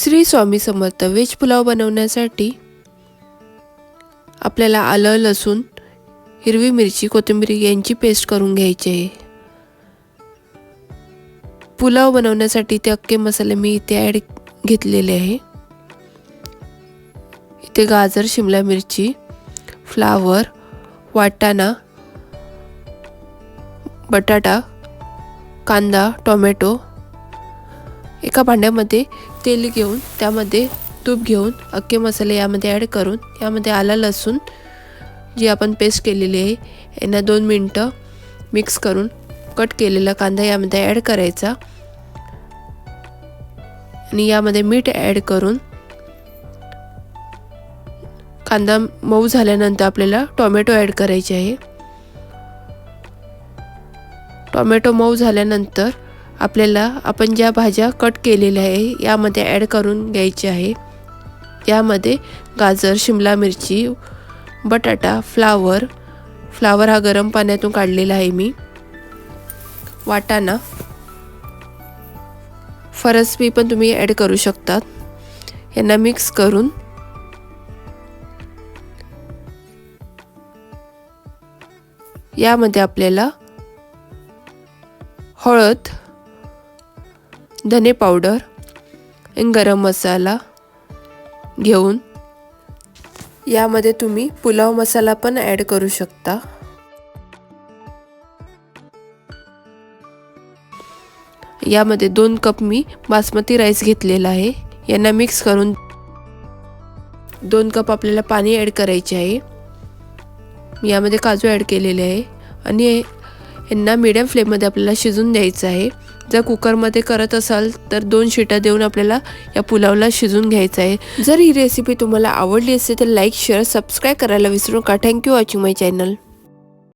Shri Swami Samarth veg pulao बनवण्यासाठी आपल्याला आलं लसूण हिरवी मिरची कोथिंबीर यांची पेस्ट करून घ्यायची आहे. पुलाव बनवण्यासाठी ते अख्खे मसाले मी इथे ॲड घेतलेले आहे. इथे गाजर शिमला मिरची फ्लावर वाटाणा बटाटा कांदा टोमॅटो एका भांड्यामध्ये तेल घेऊन त्यामध्ये तूप घेऊन अख्खे मसाले यामध्ये ॲड करून यामध्ये आला लसूण जी आपण पेस्ट केलेली आहे यांना दोन मिनटं मिक्स करून कट केलेला कांदा यामध्ये ॲड करायचा. आणि यामध्ये मीठ ॲड करून कांदा मऊ झाल्यानंतर आपल्याला टोमॅटो ॲड करायचे आहे. टोमॅटो मऊ झाल्यानंतर आपल्याला आपण ज्या भाज्या कट केलेल्या आहे यामध्ये ॲड करून घ्यायचे आहे. यामध्ये गाजर शिमला मिरची बटाटा फ्लावर फ्लावर हा गरम पाण्यातून काढलेला आहे मी. वाटाणा फरसबी पण तुम्ही ॲड करू शकतात. यांना मिक्स करून यामध्ये आपल्याला हळद धने पावडर गरम मसाला घेऊन यामध्ये तुम्ही पुलाव मसाला पण ॲड करू शकता. यामध्ये दोन कप मी बासमती राईस घेतलेला आहे. यांना मिक्स करून दोन कप आपल्याला पाणी ॲड करायचे आहे. यामध्ये काजू ॲड केलेले आहे. आणि यांना मिडियम फ्लेममध्ये आपल्याला शिजून द्यायचं आहे. जर कुकरमध्ये करत असाल तर दोन शिटा देऊन आपल्याला या पुलावला शिजून घ्यायचं आहे. जर ही रेसिपी तुम्हाला आवडली असेल तर लाईक शेअर सबस्क्राईब करायला विसरू नका. थँक्यू वॉचिंग माय चॅनल